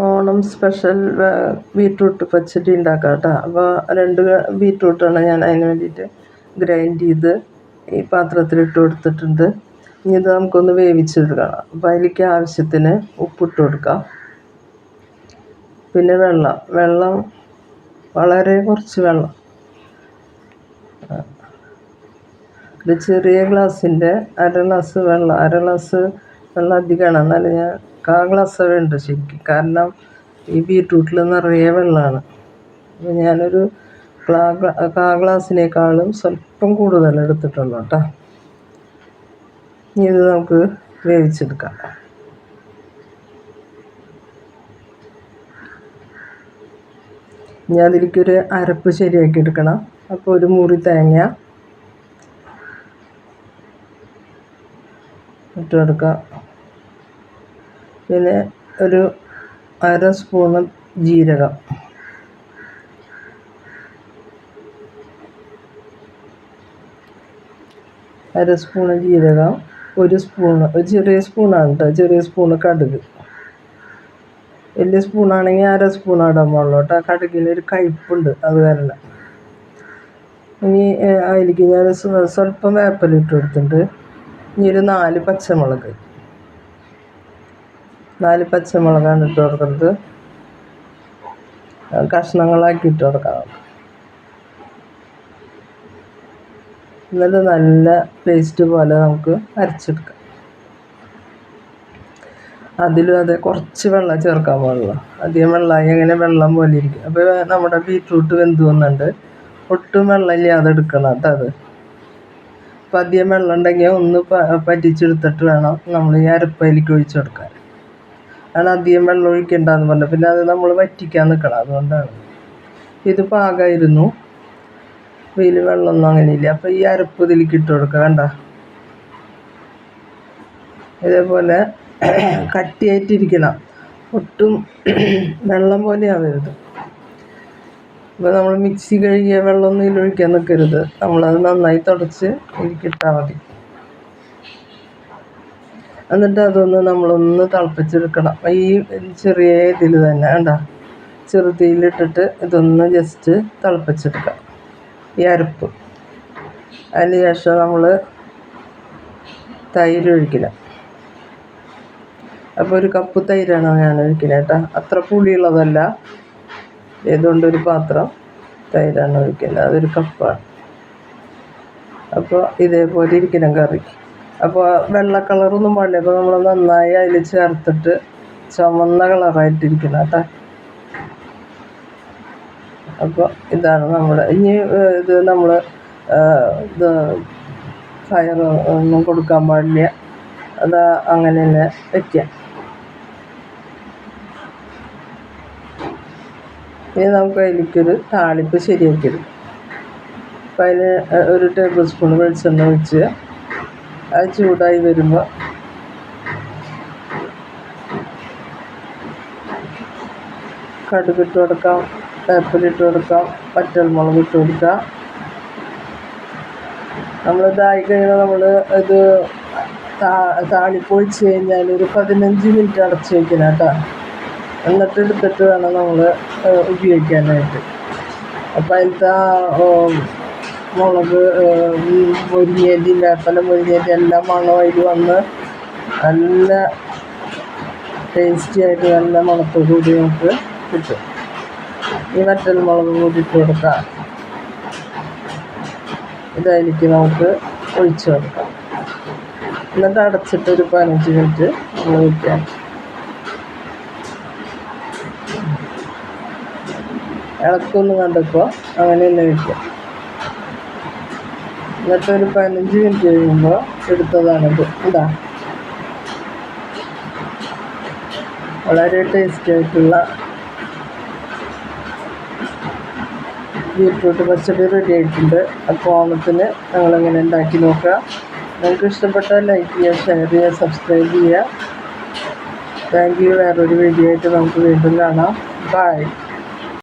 Onam special beetroot പച്ചടി ഉണ്ടാക്കാം കേട്ടോ അപ്പോൾ രണ്ട് ബീറ്റ്റൂട്ടാണ് ഞാൻ അതിന് വേണ്ടിയിട്ട് ഗ്രൈൻഡ് ചെയ്ത് ഈ പാത്രത്തിലിട്ട് കൊടുത്തിട്ടുണ്ട്. ഇനി ഇത് നമുക്കൊന്ന് വേവിച്ചെടുക്കണം. അപ്പോൾ അതിലേക്ക് ആവശ്യത്തിന് ഉപ്പിട്ട് കൊടുക്കാം. പിന്നെ വെള്ളം. വെള്ളം വളരെ കുറച്ച് വെള്ളം. ഒരു ചെറിയ ഗ്ലാസ്സിന്റെ അര ഗ്ലാസ് വെള്ളം അര ഗ്ലാസ് വെള്ളം അധികമാണ്. എന്നാലും ഞാൻ കാ ഗ്ലാസ് ഉണ്ട് ശരിക്കും. കാരണം ഈ ബീറ്റ്റൂട്ടിൽ നിറയെ വെള്ളമാണ് അപ്പോൾ ഞാനൊരു കാ ഗ്ലാസ്സിനേക്കാളും സ്വല്പം കൂടുതൽ എടുത്തിട്ടുള്ളൂ കേട്ടോ. ഇത് നമുക്ക് വേവിച്ചെടുക്കാം. ഇനി അതിലേക്കൊരു അരപ്പ് ശരിയാക്കി എടുക്കണം. അപ്പോൾ ഒരു മുറി തേങ്ങ ഇട്ട് കൊടുക്കാം. പിന്നെ ഒരു അര സ്പൂണ് ജീരകം. അര സ്പൂണ് ജീരകം ഒരു സ്പൂണ് ഒരു ചെറിയ സ്പൂണാണ് കേട്ടോ ചെറിയ സ്പൂണ് കടുക്. വലിയ സ്പൂണാണെങ്കിൽ അര സ്പൂൺ ഇടാൻ പാടുള്ളൂ കേട്ടോ കടുകിന് ഒരു കയ്പുണ്ട് അത് കാരണം. ഇനി അതിലേക്ക് ഞാൻ സ്വല്പം വേപ്പലിട്ട് കൊടുത്തിട്ടുണ്ട്. ഇനി ഒരു നാല് പച്ചമുളക്. നാല് പച്ചമുളകാണ് ഇട്ട് കൊടുക്കുന്നത്. കഷ്ണങ്ങളാക്കി ഇട്ട് കൊടുക്കാം എന്നിട്ട് നല്ല പേസ്റ്റ് പോലെ നമുക്ക് അരച്ചെടുക്കാം. അതിലും അതെ കുറച്ച് വെള്ളം ചേർക്കാൻ പാടുള്ളൂ അധികം വെള്ളമായി അങ്ങനെ വെള്ളം പോലെ ഇരിക്കും. അപ്പോൾ നമ്മുടെ ബീട്രൂട്ട് വെന്ത് വന്നുണ്ട് ഒട്ടും വെള്ളമില്ലാതെ എടുക്കണം. കേട്ടോ അത് അപ്പം അധികം വെള്ളം ഉണ്ടെങ്കിൽ ഒന്ന് പറ്റിച്ചെടുത്തിട്ട് വേണം നമ്മൾ ഈ അരപ്പയിലേക്ക് ഒഴിച്ചു കൊടുക്കാൻ. ആണ് അധികം വെള്ളം ഒഴിക്കണ്ടെന്ന് പറഞ്ഞത് പിന്നെ അത് നമ്മൾ വറ്റിക്കാൻ നിൽക്കണം. അതുകൊണ്ടാണ്. ഇത് പാകമായിരുന്നു. വെയിൽ വെള്ളമൊന്നും അങ്ങനെയില്ല. അപ്പോൾ ഈ അരപ്പ് ഇതിലേക്ക് കൊടുക്കുക. വേണ്ട ഇതേപോലെ കട്ടിയായിട്ടിരിക്കണം. ഒട്ടും വെള്ളം പോലെ ആവരുത്. അപ്പോൾ നമ്മൾ മിക്സി കഴുകിയ വെള്ളമൊന്നും ഇതിലൊഴിക്കാൻ നിൽക്കരുത്. നമ്മളത് നന്നായി തുടച്ച് ഇതിലേക്കിട്ടാൽ മതി. എന്നിട്ട് അതൊന്ന് നമ്മളൊന്ന് തിളപ്പിച്ചെടുക്കണം. ഈ ചെറിയ ഇതിൽ തന്നെ കണ്ട? ചെറുതീയിലിട്ടിട്ട് ഇതൊന്ന് ജസ്റ്റ് തിളപ്പിച്ചെടുക്കാം. ഈ അരപ്പ്. അതിന് ശേഷം നമ്മൾ തൈര് ഒഴിക്കില്ല. അപ്പോൾ ഒരു കപ്പ് തൈരാണ് ഞാൻ ഒഴിക്കുന്നത് കേട്ടോ. അത്ര പുളിയുള്ളതല്ല. ഏതുകൊണ്ടൊരു പാത്രം തൈരാണ് ഒഴിക്കുന്നത് അതൊരു കപ്പാണ്. അപ്പോൾ ഇതേപോലെ ഇരിക്കണം കറി അപ്പോൾ വെള്ള കളറൊന്നും പാടില്ല. അപ്പോൾ നമ്മൾ നന്നായി അതിൽ ചേർത്തിട്ട് ചുമന്ന കളറായിട്ടിരിക്കണം കേട്ടോ. അപ്പോൾ ഇതാണ് നമ്മുടെ ഇനി ഇത് നമ്മൾ ഇത് ഫയർ ഒന്നും കൊടുക്കാൻ പാടില്ല. അത് അങ്ങനെ തന്നെ വയ്ക്കാം ഇനി നമുക്ക് അതിലേക്കൊരു താളിപ്പ് ശരിയാക്കിയെടുക്കാം. അപ്പം അതിന് ഒരു ടേബിൾ സ്പൂൺ വെളിച്ചെണ്ണ ഒഴിച്ച് അത് ചൂടായി വരുമ്പോൾ കടുകിട്ട് കൊടുക്കാം വേപ്പിലിട്ട് കൊടുക്കാം വറ്റൽമുളക് ഇട്ട് കൊടുക്കാം. നമ്മളിതായി കഴിഞ്ഞാൽ നമ്മൾ ഇത് താളിപ്പ് ഒഴിച്ച് കഴിഞ്ഞാൽ ഒരു പതിനഞ്ച് മിനിറ്റ് അടച്ച് വയ്ക്കണം കേട്ടോ. എന്നിട്ട് എടുത്തിട്ട് വേണം നമ്മൾ ഉപയോഗിക്കാനായിട്ട്. അപ്പം അതിലത്തെ മുളക് മുരിങ്ങേരി വേപ്പല മുരിങ്ങേരി എല്ലാം മണം അതിൽ വന്ന് നല്ല ടേസ്റ്റി ആയിട്ട് നല്ല മണത്തോടു കൂടി നമുക്ക് കിട്ടും. ഈ വറ്റൽ മുളക് കൂടി ഇട്ട് കൊടുക്കാം. ഇതായിരിക്കും നമുക്ക് ഒഴിച്ചു കൊടുക്കാം. എന്നിട്ട് അടച്ചിട്ട് ഒരു പതിനഞ്ച് മിനിറ്റ് നമ്മൾ വയ്ക്കാം. ഇളക്കൊന്നും കണ്ടപ്പോൾ അങ്ങനെ തന്നെ വയ്ക്കാം എന്നിട്ട് ഒരു പതിനഞ്ച് മിനിറ്റ് കഴിയുമ്പോൾ എടുത്തതാണിത് ഇതാ. വളരെ ടേസ്റ്റി ആയിട്ടുള്ള ബീറ്റ്റൂട്ട് പച്ചടി റെഡി ആയിട്ടുണ്ട്. അപ്പോൾ ഓണത്തിന് ഞങ്ങളിങ്ങനെ ഉണ്ടാക്കി നോക്കുക. നിങ്ങൾക്ക് ഇഷ്ടപ്പെട്ട ലൈക്ക് ചെയ്യുക ഷെയർ ചെയ്യുക സബ്സ്ക്രൈബ് ചെയ്യുക. താങ്ക് യു വേറൊരു വീഡിയോ ആയിട്ട് നമുക്ക് വീണ്ടും കാണാം. ബൈ